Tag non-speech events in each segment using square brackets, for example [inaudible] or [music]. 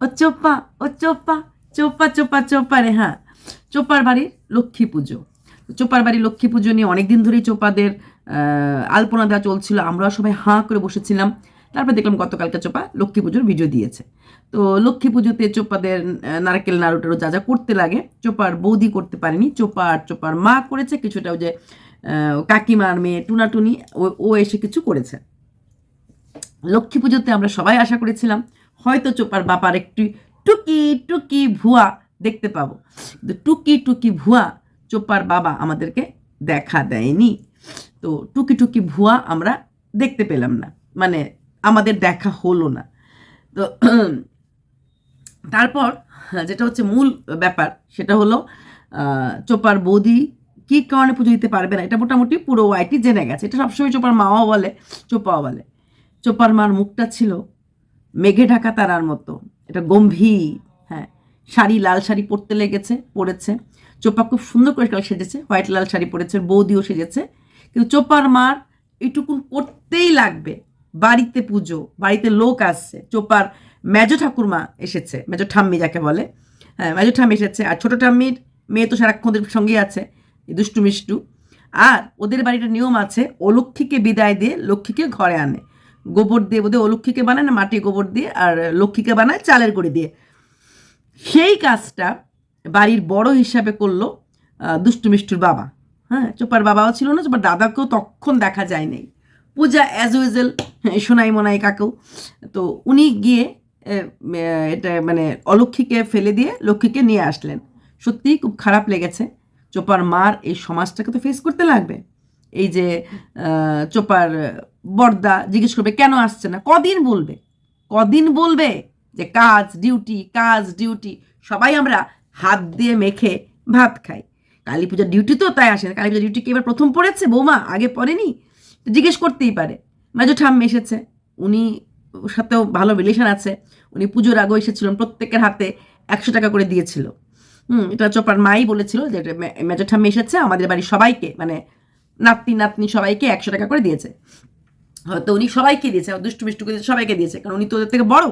ও চোপা ও চোপা চোপা চোপা চোপা রে হ্যাঁ। চোপার বাড়ির লক্ষ্মী পুজো। চোপার বাড়ির লক্ষ্মী পুজো নিয়ে অনেকদিন ধরেই চোপাদের আলপনা দেওয়া চলছিল। আমরা সবাই হাঁ করে বসেছিলাম। তারপর দেখলাম গতকালকে চোপা লক্ষ্মী পুজোর ভিডিও দিয়েছে। তো লক্ষ্মী পুজোতে চোপাদের নারকেল নাড়ু টাড়ু যা যা করতে লাগে, চোপার বৌদি করতে পারেনি। চোপা আর চোপার মা করেছে কিছুটা ওই যে কাকিমার মেয়ে টুনাটুনি ও এসে কিছু করেছে। লক্ষ্মী পুজোতে আমরা সবাই আশা করেছিলাম হয়তো চোপার বাপার একটি টুকি টুকি ভুয়া দেখতে পাবো। টুকি টুকি ভুয়া চোপার বাবা আমাদেরকে দেখা দেয়নি। তো টুকি টুকি ভুয়া আমরা দেখতে পেলাম না। মানে আমাদের দেখা হলো না। তো [clears throat] তারপর যেটা হচ্ছে মূল ব্যাপার, সেটা হলো চোপার বৌদি কী কারণে পুজো দিতে পারবে না? এটা মোটামুটি পুরো ওয়াইটি জেনে গেছে। এটা সবসময় চোপার মাও বলে, চোপাও বলে। চোপার মার মুখটা ছিল মেঘে ঢাকা তারার মতো। এটা গম্ভীর হ্যাঁ। শাড়ি লাল শাড়ি পরতে লেগেছে, পরেছে। চোপা খুব সুন্দর করে সেজেছে, হোয়াইট লাল শাড়ি পরেছে, বৌদিও সেজেছে। কিন্তু চোপার মার এইটুকুন করতেই লাগবে। বাড়িতে পুজো, বাড়িতে লোক আসছে। চোপার মেজো ঠাকুরমা এসেছে, মেজো ঠাম্মি যাকে বলে। হ্যাঁ মেজো ঠাম্মি এসেছে। আর ছোটো ঠাম্মির মেয়ে তো সারাক্ষণ ওদের সঙ্গেই আছে দুষ্টু মিষ্টু। আর ওদের বাড়িটা নিয়ম আছে অলক্ষীকে বিদায় দিয়ে লক্ষ্মীকে ঘরে আনে। গোবর দিয়ে বোধহয় অলক্ষীকে বানায় না মাটি গোবর দিয়ে, আর লক্ষ্মীকে বানায় চালের গুঁড়ি দিয়ে। সেই কাজটা বাড়ির বড় হিসাবে করল দুষ্টু মিষ্টুর বাবা। হ্যাঁ চোপার বাবাও ছিল না, চোপার দাদাকেও তখন দেখা যায় নাই পূজা অ্যাজ ইউজুয়াল সোনাই মোনাই কাকেও তো উনি গিয়ে এটা মানে অলক্ষীকে ফেলে দিয়ে লক্ষ্মীকে নিয়ে আসলেন। সত্যিই খুব খারাপ লেগেছে। চোপার মার এই সমাজটাকে তো ফেস করতে লাগবে। এই যে চোপার বর্দা জিজ্ঞেস করবে, কেন আসছে না? কদিন বলবে কদিন বলবে যে কাজ, ডিউটি কাজ, ডিউটি, সবাই আমরা হাত দিয়ে মেখে ভাত খাই। কালী পূজার ডিউটি তো তাই আসে না। কালী পূজার ডিউটি কি এবার প্রথম পড়েছে? বৌমা, আগে পড়েনি? তো জিজ্ঞেস করতেই পারে। মেজো ঠাম্মি এসেছে। উনি ওর সাথেও ভালো রিলেশন আছে। উনি পুজোর আগেও এসেছিলেন, প্রত্যেকের হাতে একশো টাকা করে দিয়েছিল। হুম, এটা চোপার মাই বলেছিল যে এটা মে- মেজো ঠাম্মি এসেছে, আমাদের বাড়ির সবাইকে মানে নাতনি নাতনি সবাইকে একশো টাকা করে দিয়েছে। হয়তো উনি সবাইকে দিয়েছে দুষ্টু মিষ্টু করে সবাইকে দিয়েছে, কারণ উনি তো ওদের থেকে বড়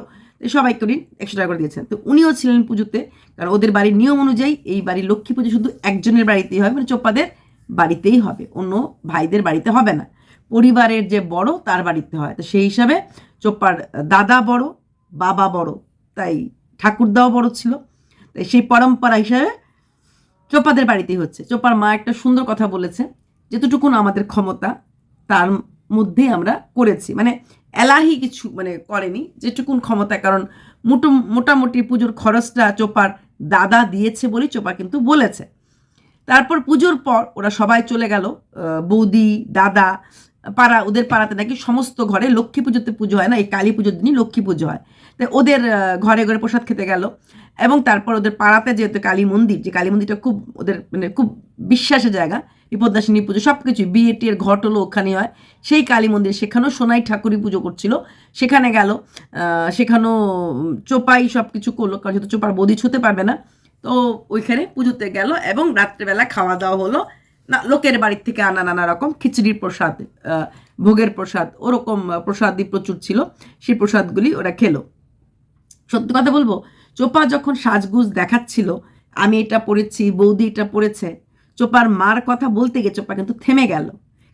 সবাইকে উনি একশো টাকা করে দিয়েছেন তো উনিও ছিলেন পুজোতে, কারণ ওদের বাড়ির নিয়ম অনুযায়ী এই বাড়ির লক্ষ্মী পুজো শুধু একজনের বাড়িতেই হয় মানে চোপাদের বাড়িতেই হবে, অন্য ভাইদের বাড়িতে হবে না। পরিবারের যে বড়, তার বাড়িতে হয়। তো সেই হিসাবে চোপার দাদা বড়, বাবা বড়, তাই ঠাকুরদাও বড় ছিল। তাই সেই পরম্পরা হিসাবে চোপাদের বাড়িতেই হচ্ছে। চোপার মা একটা সুন্দর কথা বলেছে যেতটুকুন আমাদের ক্ষমতা, তার মধ্যেই আমরা করেছি। মানে এলাহি কিছু মানে করেনি, যেটুকুন ক্ষমতা, কারণ মোটো, মোটামুটি পুজোর খরচটা চোপার দাদা দিয়েছে বলেই চোপা কিন্তু বলেছে। তারপর পুজোর পর ওরা সবাই চলে গেল বৌদি, দাদা, পাড়া, ওদের পাড়াতে নাকি সমস্ত ঘরে লক্ষ্মী পুজোতে পুজো হয় না, এই কালী পুজোর দিনই লক্ষ্মী পুজো হয়। তাই ওদের ঘরে ঘরে প্রসাদ খেতে গেল এবং তারপর ওদের পাড়াতে যেহেতু কালী মন্দির, যে কালী মন্দিরটা খুব ওদের মানে খুব বিশ্বাসের জায়গা বিপদাসিনী পুজো সব কিছুই বিয়ে টিয়ের ঘট হলো ওখানে হয়। সেই কালী মন্দির সেখানেও সোনাই ঠাকুরই পুজো করছিল। সেখানে গেল সেখানেও চোপাই সব কিছু করল, কারণ যেহেতু চোপার বদি ছুতে পারবে না। তো ওইখানে পুজোতে গেল এবং রাত্রেবেলা খাওয়া দাওয়া হলো। না, লোকের বাড়ির থেকে আনা নানা রকম খিচুড়ির প্রসাদ ভোগের প্রসাদ, ওরকম প্রসাদই প্রচুর ছিল। সেই প্রসাদগুলি ওরা খেলো। সত্যি কথা বলব, চোপা যখন সাজগুজ দেখাচ্ছিল, আমি এটা পড়েছি বৌদি এটা পড়েছে চোপার মার কথা বলতে গিয়ে চোপা কিন্তু থেমে গেল।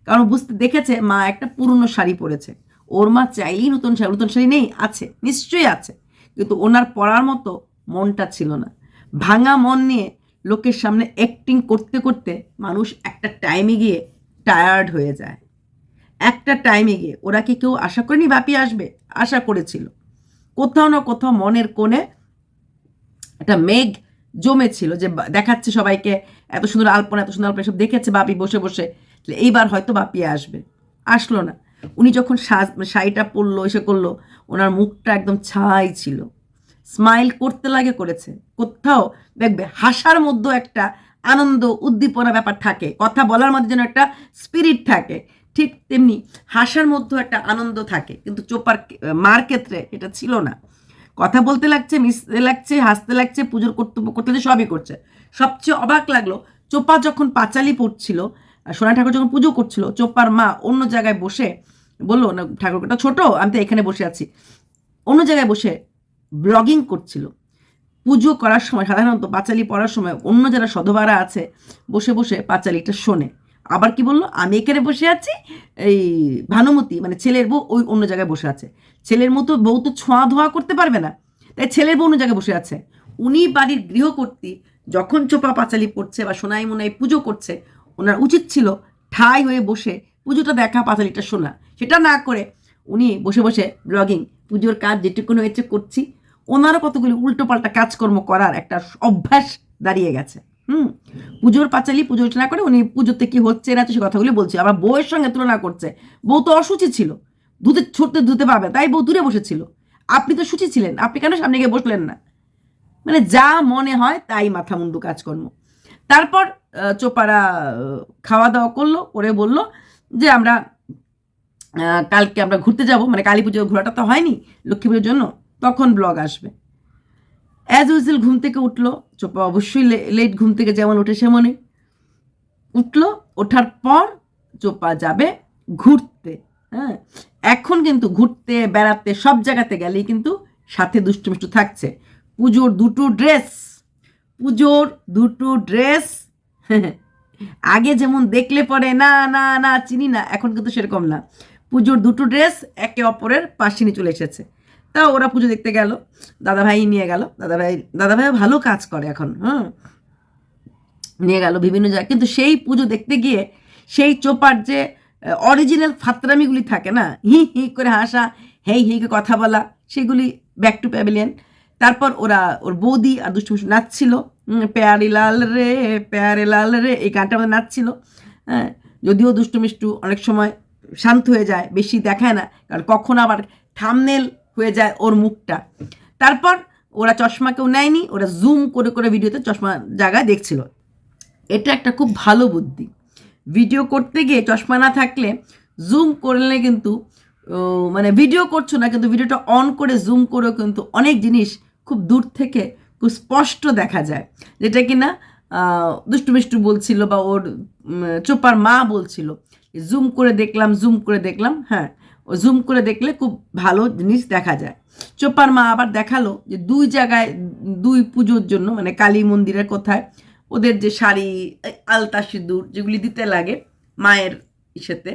কারণ বুঝতে দেখেছে মা একটা পুরনো শাড়ি পরেছে। ওর মা চাইলেই নতুন শাড়ি নতুন শাড়ি নেই, আছে, নিশ্চয়ই আছে। কিন্তু ওনার পরার মতো মনটা ছিল না। ভাঙা মন নিয়ে লোকের সামনে অ্যাক্টিং করতে করতে মানুষ একটা টাইমে গিয়ে টায়ার্ড হয়ে যায়। একটা টাইমে গিয়ে ওরা কি কেউ আশা করেনি বাপি আসবে? আশা করেছিল। কোথাও না কোথাও মনের কোণে একটা মেঘ জমেছিল যে দেখাচ্ছে সবাইকে এত সুন্দর আলপনা, এত সুন্দর আলপনা সব দেখেছে বাপি বসে বসে। এইবার হয়তো বাপি আসবে। আসলো না। উনি যখন সাজ মানে শাড়িটা পরলো, এসে করল, ওনার মুখটা একদম ছাই ছিল। স্মাইল করতে লাগে করেছে। কোথাও দেখবে হাসার মধ্যেও একটা আনন্দ, উদ্দীপনা ব্যাপার থাকে। কথা বলার মধ্যে যেন একটা স্পিরিট থাকে। ঠিক তেমনি হাসার মধ্যেও একটা আনন্দ থাকে। কিন্তু চোপার মার ক্ষেত্রে এটা ছিল না। কথা বলতে লাগছে মিশতে লাগছে হাসতে লাগছে পুজোর কর্তব্য করতে লাগছে, সবই করছে। সবচেয়ে অবাক লাগল চোপা যখন পাঁচালি পড়ছিল সোনা ঠাকুর যখন পুজো করছিল চোপার মা অন্য জায়গায় বসে বলল না ঠাকুরটা ছোটো আমি তো এখানে বসে আছি। অন্য জায়গায় বসে ব্লগিং করছিল। পুজো করার সময় সাধারণত পাঁচালি পড়ার সময় অন্য যারা সধবারা আছে বসে বসে পাঁচালিটা শোনে। আবার কি বলল? আমি এখানে বসে আছি, এই ভানুমতি মানে ছেলের বউ ওই অন্য জায়গায় বসে আছে। ছেলের মতো বউ তো ছোঁয়া ধোয়া করতে পারবে না। তাই ছেলের বউ অন্য জায়গায় বসে আছে। উনি বাড়ির গৃহকর্ত্রী, যখন চোপা পাঁচালি পড়ছে বা সোনাই মোনাই পুজো করছে, ওনার উচিত ছিল ঠাই হয়ে বসে পুজোটা দেখা পাঁচালিটা শোনা। সেটা না করে উনি বসে বসে ব্লগিং পুজোর কাজ যেটুকুন হয়েছে করছি। ওনারও কতগুলি উল্টোপাল্টা কাজকর্ম করার একটা অভ্যাস দাঁড়িয়ে গেছে। হুম, পুজোর পাঁচালি, পুজো না করে উনি পুজোতে কি হচ্ছে না সে কথাগুলি বলছে। আবার বউয়ের সঙ্গে তুলনা করছে। বউ তো অসুচি ছিল। ধুতে, ছুটতে ধুতে পারবে তাই বউ দূরে বসেছিল। আপনি তো সুচি ছিলেন, আপনি কেন সামনে গিয়ে বসলেন না? মানে যা মনে হয় তাই মাথা মুন্ডু কাজকর্ম। তারপর চোপারা খাওয়া দাওয়া করল, করে বলল যে আমরা কালকে আমরা ঘুরতে যাব। মানে কালী পুজো ঘোরাটা তো হয়নি লক্ষ্মী পুজোর জন্য। তখন ব্লগ আসবে। অ্যাজ ইউজুয়াল ঘুম থেকে উঠল। চোপা অবশ্যই লেট ঘুম থেকে যেমন ওঠে সেমনই। উঠল, ওঠার পর চোপা যাবে ঘুরতে হ্যাঁ? এখন কিন্তু ঘুরতে, বেড়াতে, সব জায়গাতে গেলেই কিন্তু সাথে দুষ্টু মিষ্টু থাকছে। পুজোর দুটো ড্রেস, পুজোর দুটো ড্রেস, [laughs] আগে যেমন দেখলে পরে না না না, চিনি না, এখন কিন্তু সেরকম না। পুজোর দুটো ড্রেস একে অপরের পাশে নিয়ে চলে এসেছে। তা ওরা পুজো দেখতে গেল। দাদাভাই নিয়ে গেল। দাদাভাই দাদাভাই ভালো কাজ করে এখন হ্যাঁ নিয়ে গেল বিভিন্ন জায়গায়। কিন্তু সেই পুজো দেখতে গিয়ে সেই চোপার যে অরিজিনাল ফাতরামিগুলি থাকে না, হি হি করে হাসা, হেই হেই কথা বলা, সেগুলি ব্যাক টু প্যাভিলিয়ন তারপর ওরা, ওর বৌদি আর দুষ্টু নাচছিল। প্যারি লাল রে, প্যারে লাল রে, এই গানটা আমাদের নাচছিল। হ্যাঁ যদিও দুষ্টু মিষ্টু অনেক সময় শান্ত হয়ে যায়, বেশি দেখায় না, কারণ কখন আবার থামনেল হয়ে যায় ওর মুখটা। তারপর ওরা চশমা কেউ নেয়নি, ওরা জুম করে করে ভিডিওতে চশমা জায়গায় দেখছিল। এটা একটা খুব ভালো বুদ্ধি। ভিডিও করতে গিয়ে চশমা না থাকলে জুম করলে কিন্তু মানে ভিডিও করছ না, কিন্তু ভিডিওটা অন করে জুম করেও কিন্তু অনেক জিনিস খুব দূর থেকে খুব স্পষ্ট দেখা যায়। যেটা কি না দুষ্টু মিষ্টু বলছিল বা ওর চোপার মা বলছিল জুম করে দেখলাম জুম করে দেখলাম। হ্যাঁ জুম করে দেখলে খুব ভালো জিনিস দেখা যায়। চোপার মা আবার দেখাল যে দুই জায়গায় দুই পুজোর জন্য মানে কালী মন্দিরের কোথায়, ওদের যে শাড়ি আলতা সিঁদুর যেগুলি দিতে লাগে মায়ের ইসেতে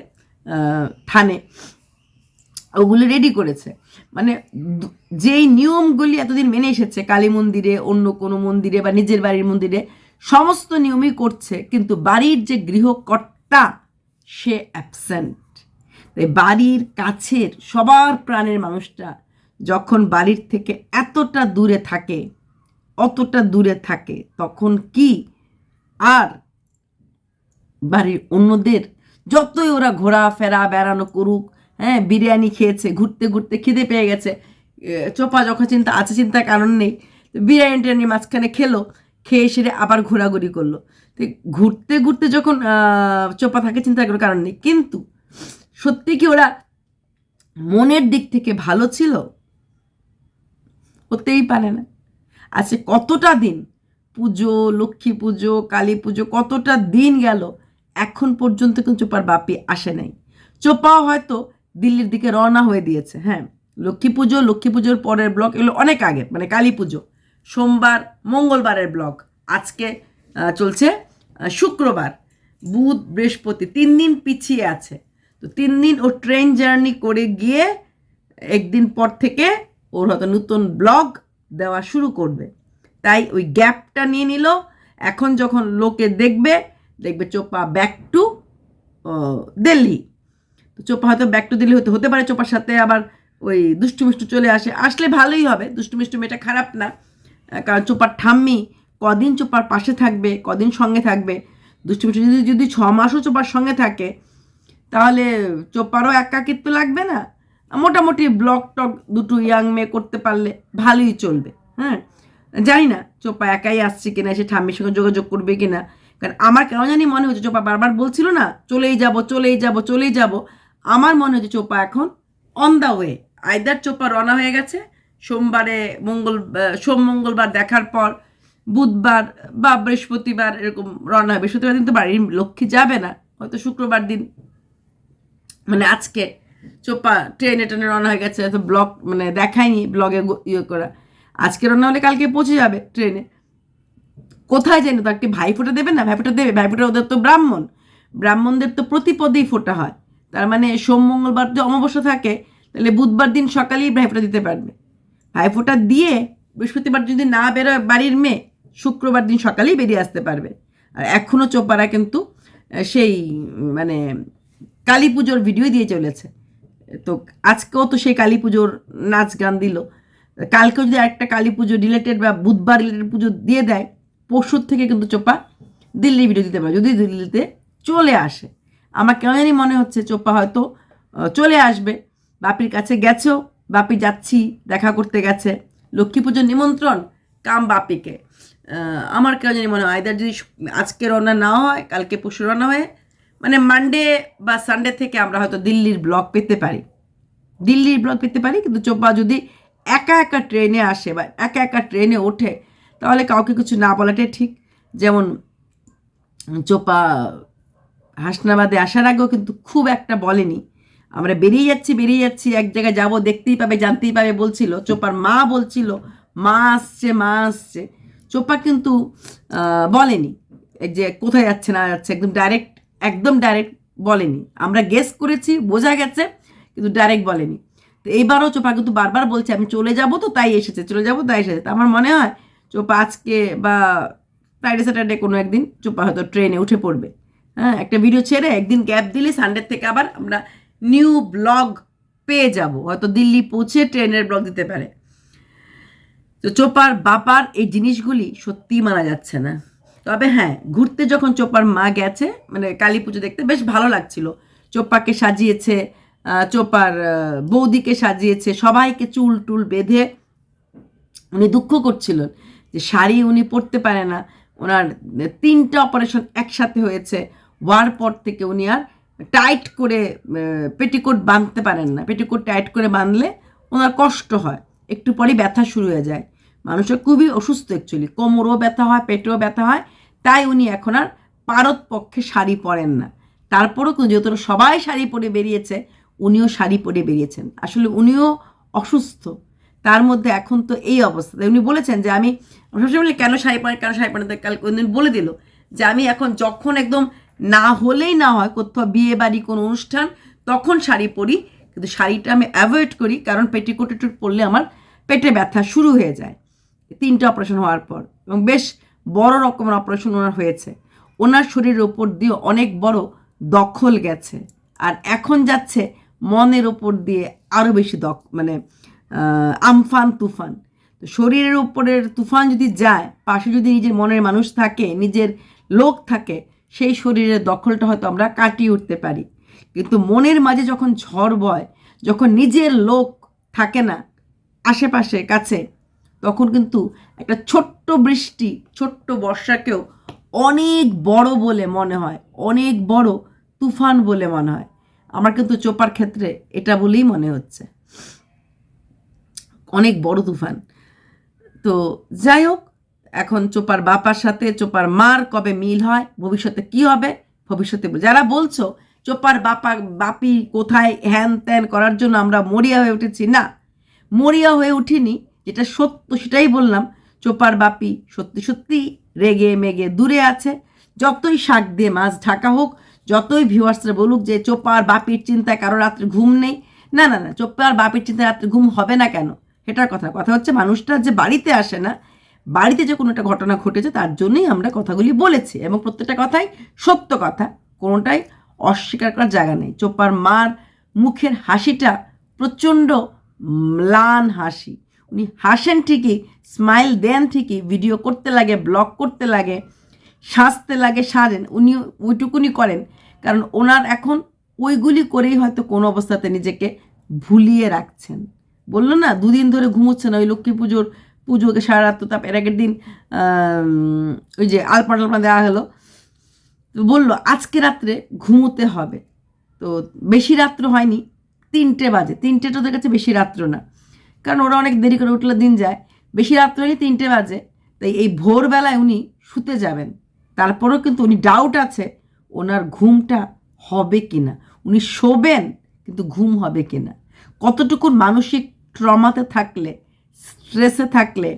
থানে, ওগুলো রেডি করেছে। মানে যেই নিয়মগুলি এতদিন মেনে এসেছে, কালী মন্দিরে, অন্য কোনো মন্দিরে বা নিজের বাড়ির মন্দিরে, সমস্ত নিয়মই করছে, কিন্তু বাড়ির যে গৃহকর্তা, সে অ্যাবসেন্ট বাড়ির কাছের সবার প্রাণের মানুষটা যখন বাড়ির থেকে এতটা দূরে থাকে, অতটা দূরে থাকে, তখন কি আর বাড়ির অন্যদের যতই ওরা ঘোরাফেরা, বেড়ানো করুক হ্যাঁ বিরিয়ানি খেয়েছে, ঘুরতে ঘুরতে খিদে পেয়ে গেছে চোপা যখন চিন্তা, আছে চিন্তার কারণ নেই বিরিয়ানি টিরিয়ানি মাঝখানে খেলো, খেয়ে সেরে আবার ঘোরাঘুরি করল। ঘুরতে ঘুরতে যখন চোপা থাকে চিন্তার কোনো কারণ নেই, কিন্তু সত্যি কি ওরা মনের দিক থেকে ভালো ছিল? হতেই পারে না। আচ্ছা কতটা দিন? পুজো, লক্ষ্মী পুজো, কালী পুজো, কতটা দিন গেল? এখন পর্যন্ত কিন্তু চোপার বাপি আসে নাই। চোপাও হয়তো দিল্লির দিকে রওনা হয়ে দিয়েছে হ্যাঁ। লক্ষ্মী পুজো, লক্ষ্মী পুজোর পরের ব্লক এগুলো অনেক আগে মানে কালী পুজো। সোমবার, মঙ্গলবারের ব্লক আজকে চলছে শুক্রবার, বুধ, বৃহস্পতি, তিন দিন পিছিয়ে আছে। তো তিন দিন ও ট্রেন জার্নি করে গিয়ে একদিন পর থেকে ওর হয়তো নতুন ব্লগ দেওয়া শুরু করবে। তাই ওই গ্যাপটা নিয়ে নিল। এখন যখন লোকে দেখবে দেখবে চোপা ব্যাক টু দিল্লি। তো চোপা হয়তো ব্যাক টু দিল্লি হতে হতে পারে চোপার সাথে আবার ওই দুষ্টুমিষ্টু চলে আসে। আসলে ভালোই হবে দুষ্টুমিষ্টু মেয়েটা খারাপ না। কারণ চোপার ঠাম্মি কদিন চোপার পাশে থাকবে, কদিন সঙ্গে থাকবে। দুষ্টুমিষ্টু যদি যদি ছ মাসও চোপার সঙ্গে থাকে তাহলে চোপারও একাকিত্ব লাগবে না? মোটামুটি ব্লগ টক দুটো ইয়াং মেয়ে করতে পারলে ভালোই চলবে হ্যাঁ? জানি না চোপা একাই আসছে কিনা, সে ঠাম্মির সঙ্গে যোগাযোগ করবে কিনা। কারণ আমার কেন জানি মনে হচ্ছে চোপা বারবার বলছিল না, চলেই যাব চলেই যাব চলেই যাব। আমার মনে হচ্ছে চোপা এখন অন দ্য ওয়ে আইদার চোপা রওনা হয়ে গেছে, সোমবারে মঙ্গল সোম মঙ্গলবার দেখার পর, বুধবার বা বৃহস্পতিবার এরকম রওনা হবে। বৃহস্পতিবার দিন তো বাড়ির লক্ষ্মী যাবে না, হয়তো শুক্রবার দিন মানে আজকে চোপা ট্রেনে ট্রেনে রওনা হয়ে গেছে তো ব্লগ মানে দেখায়নি ব্লগে ইয়ে করা। আজকে রান্না হলে কালকে পৌঁছে যাবে ট্রেনে। কোথায় জানি তো একটি ভাই ফোঁটা দেবে না? ভাই ফোঁটা দেবে? ভাই ফোঁটা ওদের তো ব্রাহ্মণ। ব্রাহ্মণদের তো প্রতিপদেই ফোঁটা হয়। তার মানে সোম, মঙ্গলবার যদি অমাবস্যা থাকে, তাহলে বুধবার দিন সকালেই ভাই ফোঁটা দিতে পারবে। ভাই ফোঁটা দিয়ে বৃহস্পতিবার যদি না বেরোয় বাড়ির মেয়ে, শুক্রবার দিন সকালেই বেরিয়ে আসতে পারবে। আর এখনও চোপারা কিন্তু সেই মানে কালী পুজোর ভিডিও দিয়ে চলেছে। তো আজকেও তো সেই কালী পুজোর নাচ গান দিল। কালকেও যদি একটা কালী পুজো রিলেটেড বা বুধবার রিলেটেড পুজো দিয়ে দেয়, পরশুর থেকে কিন্তু চোপা দিল্লি ভিডিও দিতে পারে যদি দিল্লিতে চলে আসে। আমার কেন জানি মনে হচ্ছে চোপা হয়তো চলে আসবে। বাপির কাছে গেছেও বাপি যাচ্ছি, দেখা করতে গেছে। লক্ষ্মী পুজোর নিমন্ত্রণ, কাম বাপিকে। আমার কেন জানি মনে হয় আইদার যদি আজকে রওনা না হয়, কালকে পরশু রওনা হয়ে মানে মানডে বা সানডে থেকে আমরা হয়তো দিল্লির ব্লগ পেতে পারি। দিল্লির ব্লগ পেতে পারি, কিন্তু চোপা যদি একা একা ট্রেনে আসে বা একা একা ট্রেনে ওঠে, তাহলে কাউকে কিছু না বলাটাই ঠিক। যেমন চোপা হাসনাবাদে আসার আগেও কিন্তু খুব একটা বলেনি। আমরা বেরিয়ে যাচ্ছি বেরিয়ে যাচ্ছি, এক জায়গায় যাব, দেখতেই পাবে, জানতেই পাবে বলছিল। চোপার মা বলছিল, মা আসছে মা আসছে। চোপা কিন্তু বলেনি। যে কোথায় যাচ্ছে, না যাচ্ছে, একদম ডাইরেক্ট একদম ডাইরেক্ট বলেনি। আমরা গেস করেছি, বোঝা গেছে, কিন্তু ডাইরেক্ট বলেনি। তো এইবারও চোপা কিন্তু বারবার বলছে, আমি চলে যাব তো তাই এসেছে, চলে যাব তাই এসেছে। আমার মনে হয় চোপা আজকে বা ফ্রাইডে স্যাটারডে কোনো একদিন চোপা হয়তো ট্রেনে উঠে পড়বে। হ্যাঁ একটা ভিডিও ছেড়ে একদিন গ্যাপ দিলে সানডে থেকে আবার আমরা নিউ ব্লগ পেয়ে যাব। হয়তো দিল্লি পৌঁছে ট্রেনের ব্লগ দিতে পারে। তো চোপার বাপার এই জিনিসগুলি সত্যিই মানা যাচ্ছে না। তবে হ্যাঁ ঘুরতে যখন চোপার মা গেছে মানে কালী পুজো দেখতে বেশ ভালো লাগছিল। চোপাকে সাজিয়েছে চোপার বৌদিকে সাজিয়েছে, সবাইকে চুল টুল বেঁধে উনি দুঃখ করছিলেন যে শাড়ি উনি পরতে পারে না। ওনার তিনটা অপারেশন একসাথে হয়েছে। হওয়ার পর থেকে উনি আর টাইট করে পেটিকোট বাঁধতে পারেন না। পেটিকোট টাইট করে বাঁধলে ওনার কষ্ট হয়। একটু পরেই ব্যথা শুরু হয়ে যায়। মানুষের খুবই অসুস্থ অ্যাকচুয়ালি কোমরও ব্যথা হয়, পেটেও ব্যথা হয়। তাই উনি এখন আর পারত পক্ষে শাড়ি পরেন না। তারপরেও কিন্তু যেহেতু সবাই শাড়ি পরে বেরিয়েছে, উনিও শাড়ি পরে বেরিয়েছেন। আসলে উনিও অসুস্থ। তার মধ্যে এখন তো এই অবস্থা। উনি বলেছেন যে আমি সবসময় কেন শাড়ি পরে, কেন শাড়ি পরে? কাল দিন বলে দিল যে আমি এখন যখন একদম না হলেই না হয় কোথাও বিয়ে বাড়ি কোনো অনুষ্ঠান, তখন শাড়ি পরি। কিন্তু শাড়িটা আমি অ্যাভয়েড করি কারণ পেটিকোট পরলে আমার পেটে ব্যথা শুরু হয়ে যায়। তিনটে অপারেশন হওয়ার পর এবং বেশ বড় রকমের অপারেশন ওনার হয়েছে। ওনার শরীরের ওপর দিয়ে অনেক বড় দখল গেছে। আর এখন যাচ্ছে মনের ওপর দিয়ে আরও বেশি দখ মানে আমফান, তুফান। তো শরীরের উপরের তুফান যদি যায়, পাশে যদি নিজের মনের মানুষ থাকে, নিজের লোক থাকে, সেই শরীরের দখলটা হয়তো আমরা কাটিয়ে উঠতে পারি। কিন্তু মনের মাঝে যখন ঝড় বয়, যখন নিজের লোক থাকে না, আশেপাশে, কাছে তখন কিন্তু একটা ছোট্ট বৃষ্টি, ছোট্ট বর্ষাকেও অনেক বড় বলে মনে হয়, অনেক বড় তুফান বলে মনে হয়। আমার কিন্তু চোপার ক্ষেত্রে এটা বলেই মনে হচ্ছে। অনেক বড় তুফান। তো যাই হোক, এখন চোপার বাপার সাথে চোপার মার কবে মিল হয়, ভবিষ্যতে কি হবে, ভবিষ্যতে যারা বলছো চোপার বাপা, বাপি কোথায় হ্যান ত্যান করার জন্য আমরা মরিয়া হয়ে উঠেছি, না। মরিয়া হয়ে উঠিনি যেটা সত্য সেটাই বললাম, চোপার বাপি সত্যি সত্যি রেগে মেগে দূরে আছে। যতই শাক দিয়ে মাছ ঢাকা হোক, যতই ভিউয়ার্সরা বলুক যে চোপার বাপির চিন্তায় কারও রাত্রে ঘুম নেই, না না না, চোপার বাপির চিন্তায় রাত্রে ঘুম হবে না কেন? সেটার কথা। কথা হচ্ছে মানুষটা যে বাড়িতে আসে না, বাড়িতে যে কোনো একটা ঘটনা ঘটেছে, তার জন্যই আমরা কথাগুলি বলেছি এবং প্রত্যেকটা কথাই সত্য কথা, কোনোটাই অস্বীকার করার জায়গা নেই। চোপার মার মুখের হাসিটা প্রচণ্ড ম্লান হাসি। উনি হাসেন ঠিকই স্মাইল দেন ঠিকই ভিডিও করতে লাগে ব্লগ করতে লাগে, সাজতে লাগে সারেন উনি ওইটুকুনি করেন। কারণ ওনার এখন ওইগুলি করেই হয়তো কোনো অবস্থাতে নিজেকে ভুলিয়ে রাখছেন। বলল না, দুদিন ধরে ঘুমোচ্ছে না, ওই লক্ষ্মী পুজোর পুজোকে সারা রাত তো তারপর এর আগের দিন ওই যে আলপা টালপা দেওয়া হলো। তো বলল, আজকে রাত্রে ঘুমোতে হবে। তো বেশি রাত্র হয়নি, তিনটে বাজে তিনটে তো ওদের কাছে বেশি রাত্র না। কারণ ওরা অনেক দেরি করে উঠলে দিন যায়। বেশি রাত্র তিনটে বাজে। তাই এই ভোরবেলায় উনি শুতে যাবেন। তারপরেও কিন্তু উনি ডাউট আছে, ওনার ঘুমটা হবে কি না উনি শোবেন, কিন্তু ঘুম হবে কি না কতটুকু মানসিক ট্রমাতে থাকলে স্ট্রেসে থাকলে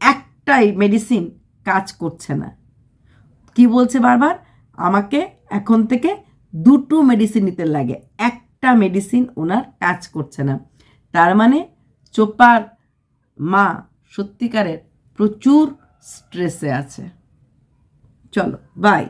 একটাই মেডিসিন কাজ করছে না। কি বলছে বারবার? আমাকে এখন থেকে দুটো মেডিসিন নিতে লাগে। একটা মেডিসিন ওনার কাজ করছে না। তার মানে চোপার মা সত্যিকারের প্রচুর স্ট্রেসে আছে। চলো বাই